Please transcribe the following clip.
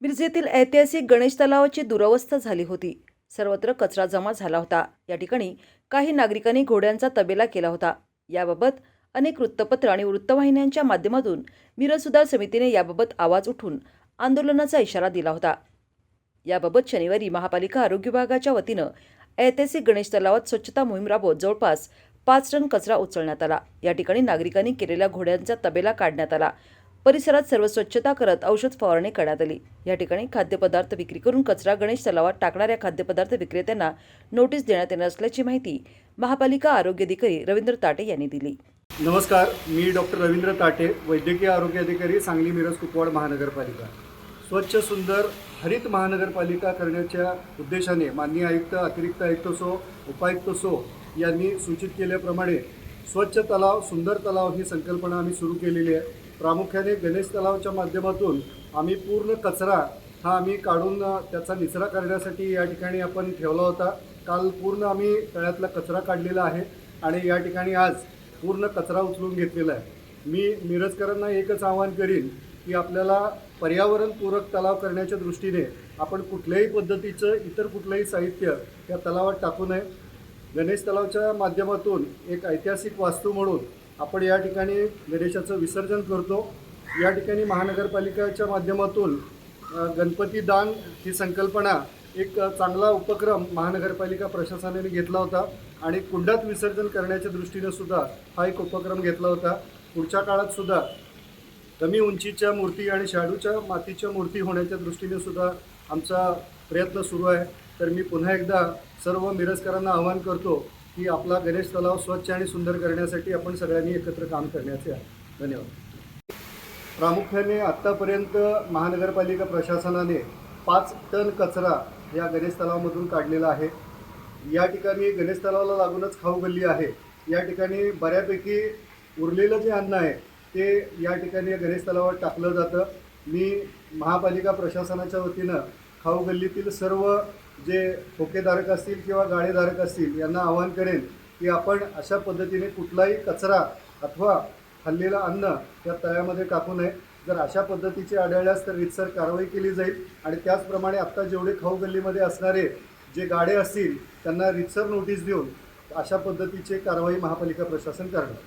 मिरजेतील ऐतिहासिक गणेश तलावाची दुरवस्था झाली होती. सर्वत्र कचरा जमा झाला होता. या ठिकाणी काही नागरिकांनी घोड्यांचा तबेला केला होता. याबाबत अनेक वृत्तपत्र आणि वृत्तवाहिन्यांच्या माध्यमातून मिरज सुधार समितीने याबाबत आवाज उठून आंदोलनाचा इशारा दिला होता. याबाबत शनिवारी महापालिका आरोग्य विभागाच्या वतीनं ऐतिहासिक गणेश तलावात स्वच्छता मोहीम राबवत जवळपास पाच टन कचरा उचलण्यात आला. या ठिकाणी नागरिकांनी केलेल्या घोड्यांचा तबेला काढण्यात आला. परिसरात सर्व स्वच्छता करत औषध फवारणी करण्यात आली. या ठिकाणी खाद्यपदार्थ विक्री करून कचरा गणेश तलावात टाकणाऱ्या खाद्यपदार्थ विक्रेत्यांना नोटीस देण्यात येणार असल्याची माहिती महापालिका आरोग्य अधिकारी रवींद्र ताटे यांनी दिली. नमस्कार मी डॉक्टर रवींद्र ताटे वैद्यकीय आरोग्य अधिकारी सांगली मिरज कुपवाड महानगरपालिका. स्वच्छ सुंदर हरित महानगरपालिका करण्याच्या उद्देशाने माननीय आयुक्त अतिरिक्त आयुक्त सो उपायुक्त सो यांनी सूचित केल्याप्रमाणे स्वच्छ तलाव सुंदर तलाव ही संकल्पना आम्ही सुरू केलेली आहे. प्रामुख्याने गणेश तलावच्या माध्यमातून आम्ही पूर्ण कचरा हा आम्ही काढून त्याचा निचरा करण्यासाठी या ठिकाणी आपण ठेवला होता. काल पूर्ण आम्ही तळ्यातला कचरा काढलेला आहे आणि या ठिकाणी आज पूर्ण कचरा उचलून घेतलेला आहे. मी मिरजकरांना एकच आवाहन करीन की आपल्याला पर्यावरणपूरक तलाव करण्याच्या दृष्टीने आपण कुठल्याही पद्धतीचं इतर कुठलंही साहित्य या तलावात टाकू नये. गणेश तलावच्या माध्यमातून एक ऐतिहासिक वास्तू म्हणून आपण या ठिकाणी गणेशाचं विसर्जन करतो. या ठिकाणी महानगरपालिकेच्या माध्यमातून गणपती दान ही संकल्पना एक चांगला उपक्रम महानगरपालिका प्रशासनाने घेतला होता आणि कुंडात विसर्जन करण्याच्या दृष्टीने सुद्धा हा एक उपक्रम घेतला होता. पुढच्या काळात सुद्धा कमी उंचीच्या मूर्ती आणि शाडूच्या मातीच्या मूर्ती होण्याच्या दृष्टीने सुद्धा आमचा प्रयत्न सुरू आहे. तर मी पुन्हा एकदा सर्व मिरजकरांना आवाहन करतो की आपला गणेश तलाव स्वच्छ आणि सुंदर करण्यासाठी आपण सगळ्यांनी एकत्र काम करण्याचे आहे. धन्यवाद. प्रामुख्याने आत्तापर्यंत महानगरपालिका प्रशासनाने पाच टन कचरा या गणेश तलावामधून काढलेला आहे. या ठिकाणी गणेश तलावाला लागूनच खाऊ गल्ली आहे. या ठिकाणी बऱ्यापैकी उरलेलं जे अन्न आहे ते या ठिकाणी गणेश तलावात टाकलं जातं. मी महापालिका प्रशासनाच्या वतीनं खाऊ गल्लीतील सर्व जे ठोकेधारक असतील किंवा गाळेधारक असतील यांना आवाहन करेन की आपण अशा पद्धतीने कुठलाही कचरा अथवा खाल्लेलं अन्न त्या तळ्यामध्ये टाकू नये. जर अशा पद्धतीचे आढळल्यास तर रितसर कारवाई केली जाईल आणि त्याचप्रमाणे आत्ता जेवढे खाऊ गल्लीमध्ये असणारे जे गाडे असतील त्यांना रितसर नोटीस देऊन अशा पद्धतीचे कारवाई महापालिका प्रशासन करणार.